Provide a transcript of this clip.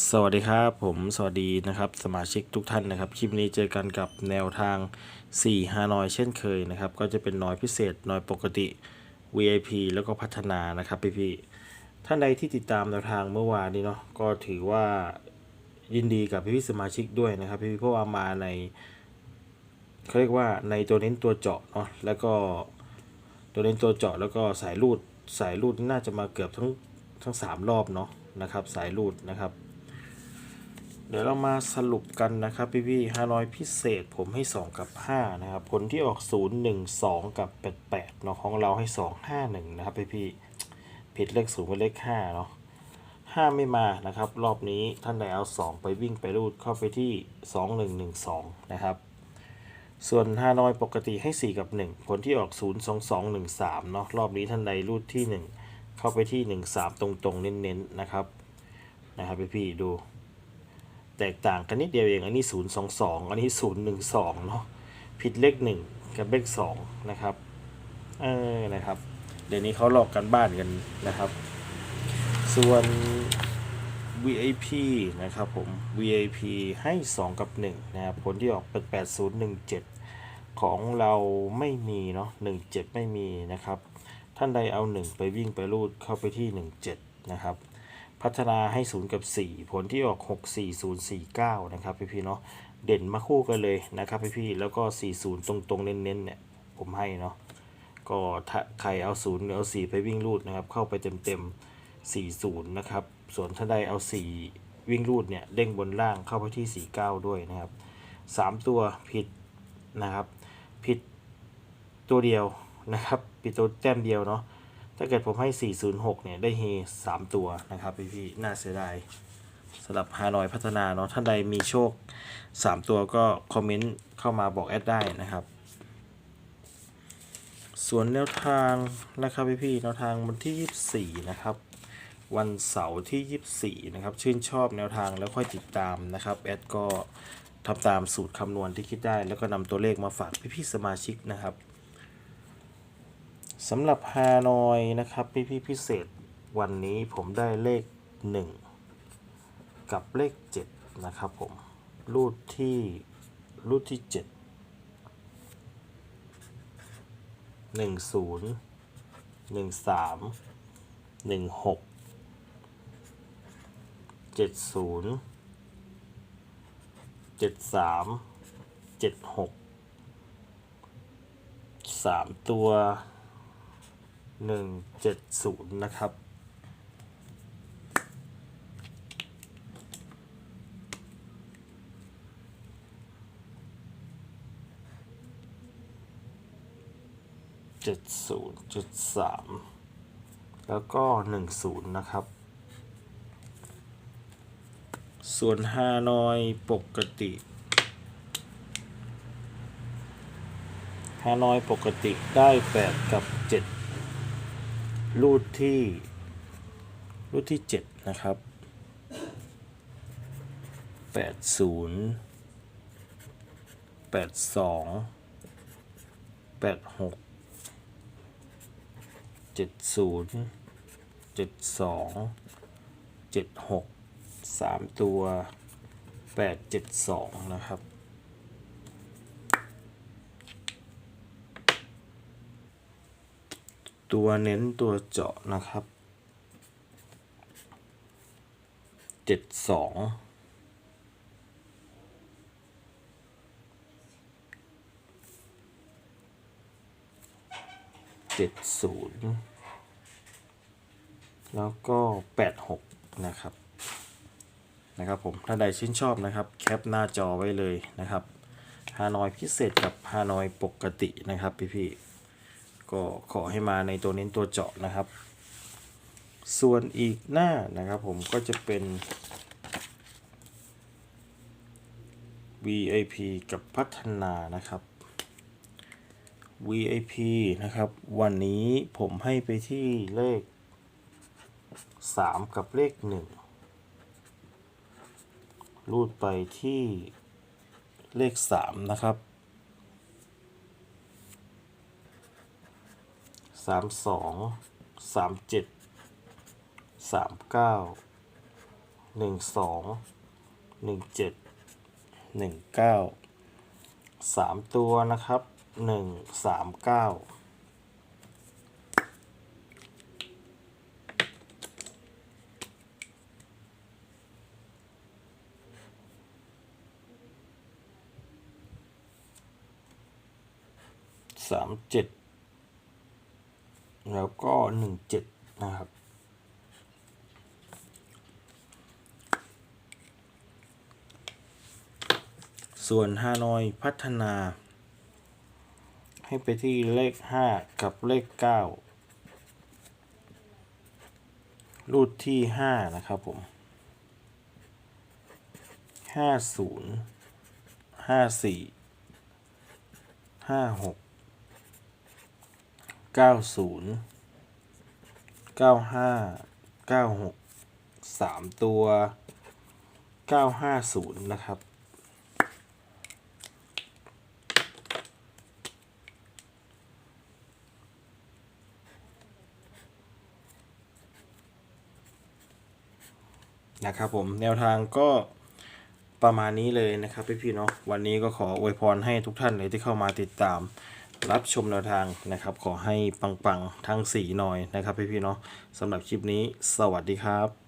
สวัสดีครับผมสวัสดีนะครับสมาชิกทุกท่านนะครับ คลิปนี้เจอกันกับแนวทาง 4 ฮานอยเช่นเคยนะครับ ก็จะเป็นนอยพิเศษนอยปกติ VIP แล้วก็พัฒนานะครับพี่พี่ท่านใดที่ติดตามแนวทางเมื่อวานนี้เนาะก็ถือว่ายินดีกับพี่พี่สมาชิกด้วยนะครับ พี่พี่เพราะว่ามาในเขาเรียกว่าในตัวเน้นตัวเจาะเนาะแล้วก็ตัวเน้นตัวเจาะแล้วก็สายรูดสายรูดน่าจะมาเกือบทั้งทั้งสามรอบเนาะนะครับ สายรูดนะครับ เดี๋ยวเรามาสรุปกันนะครับพี่พี่ห้าร้อยพิเศษผมให้ 2 กับ 5 นะครับ ผลที่ออก 0 1 2 กับ 88เนาะของเราให้ 2 5 1 นะครับพี่พี่ผิดเลข0เป็นเลข5เนาะ5 ไม่มานะครับ รอบนี้ท่านใดเอา 2 ไปวิ่งไปรูดเข้าไปที่ 2 1 1 2 นะครับ ส่วน5น้อยปกติให้ 4 กับ 1 ผลที่ออก 0 2 2 1 3 เนาะรอบนี้ท่านใดรูดที่ 1 เข้าไปที่ 1 3 ตรงๆ เน้นๆนะครับนะครับพี่พี่ดู แตกต่างกันนิดเดียวเอง อันนี้ 0 2 2 อันนี้ 0 1 2 เนาะผิดเลข 1 กับเลข 2 นะครับ เออ นะครับ เดี๋ยวนี้เขาหลอกกันบ้านกันนะครับ ส่วน VIP นะครับผม VIP ให้ 2 กับ 1 นะครับ ผลที่ออกเป็น8017 ของเราไม่มีเนาะ17 ไม่มีนะครับ ท่านใดเอา 1 ไปวิ่งไปรูดเข้าไปที่ 17 นะครับ พัฒนาให้ 0 กับ 4 ผลที่ออก 6 4 0 4 9 นะครับพี่พี่เนาะเด่นมาคู่กันเลยนะครับพี่พี่แล้วก็ 40 ตรงๆ เน้นๆเนี่ยผมให้เนาะก็ถ้าใครเอา0หรือเอา4 ไปวิ่งรูดนะครับ เข้าไปเต็มๆ 40 นะครับ ส่วนถ้าใดเอา 4 วิ่งรูดเนี่ยเด้งบนล่างเข้าไปที่ 49 ด้วยนะครับ 3 ตัวผิดนะครับ ผิดตัวเดียวนะครับผิดตัวแต้มเดียวเนาะ ถ้าเกิดผมให้ 406 เนี่ย ได้เฮ3 ตัวนะครับพี่พี่ๆน่าเสียดายสำหรับฮานอยพัฒนาเนาะท่านใดมีโชค 3 ตัวก็คอมเมนต์เข้ามาบอกแอดได้นะครับ ส่วนแนวทางนะครับพี่พี่ๆแนวทางวันที่ 24 นะครับ วันเสาร์ที่ 24 นะครับ ชื่นชอบแนวทางแล้วค่อยติดตามนะครับแอดก็ทำตามสูตรคำนวณที่คิดได้ แล้วก็นำตัวเลขมาฝากพี่พี่ๆสมาชิกนะครับ สำหรับฮานอยนะครับพี่พี่พิเศษวันนี้ผมได้เลข 1 กับเลข 7 นะครับผมรูดที่รูดที่ 7 1 0 1 3 1 6 7 0 7 3 7 6 3 ตัว หนึ่งเจ็ดศูนย์นะครับเจ็ดศูนย์เจ็ดสามแล้วก็หนึ่งศูนย์นะครับ ส่วนฮานอยปกติฮานอยปกติได้แปดกับเจ็ด รูดที่รูดที่เจ็ดนะครับแปดศูนย์แปดสองแปดหกเจ็ดศูนย์เจ็ดสองเจ็ดหกสามตัวแปดเจ็ดสองนะครับ ตัวเน้นตัวเจาะนะครับเจ็ดสองเจ็ดศูนย์แล้วก็แปดหกนะครับ นะครับผม ถ้าใดชื่นชอบนะครับ แคปหน้าจอไว้เลยนะครับฮานอยพิเศษกับฮานอยปกตินะครับพี่ๆ ก็ขอให้มาในตัวเน้นตัวเจาะนะครับ ส่วนอีกหน้านะครับผมก็จะเป็น VIP กับพัฒนานะครับ VIP นะครับ วันนี้ผมให้ไปที่เลข 3 กับเลข 1 รูดไปที่เลข 3 นะครับ สามสองสามเจ็ดสามเก้าหนึ่งสองหนึ่งเจ็ดหนึ่งเก้าสามตัวนะครับหนึ่งสามเก้าสามเจ็ด แล้วก็หนึ่งเจ็ดนะครับ ส่วนฮานอยพัฒนา ให้ไปที่เลข5กับเลข9รูดที่5นะครับผม 50 54 56 90 95 96 3ตัว950นะครับนะครับผมแนวทางก็ประมาณนี้เลยนะครับพี่พี่เนาะวันนี้ก็ขออวยพรให้ทุกท่านเลยที่เข้ามาติดตาม รับชมแนวทางนะครับ ขอให้ปังๆทั้งสี่หน่อยนะครับพี่พี่ๆเนาะสำหรับคลิปนี้ สวัสดีครับ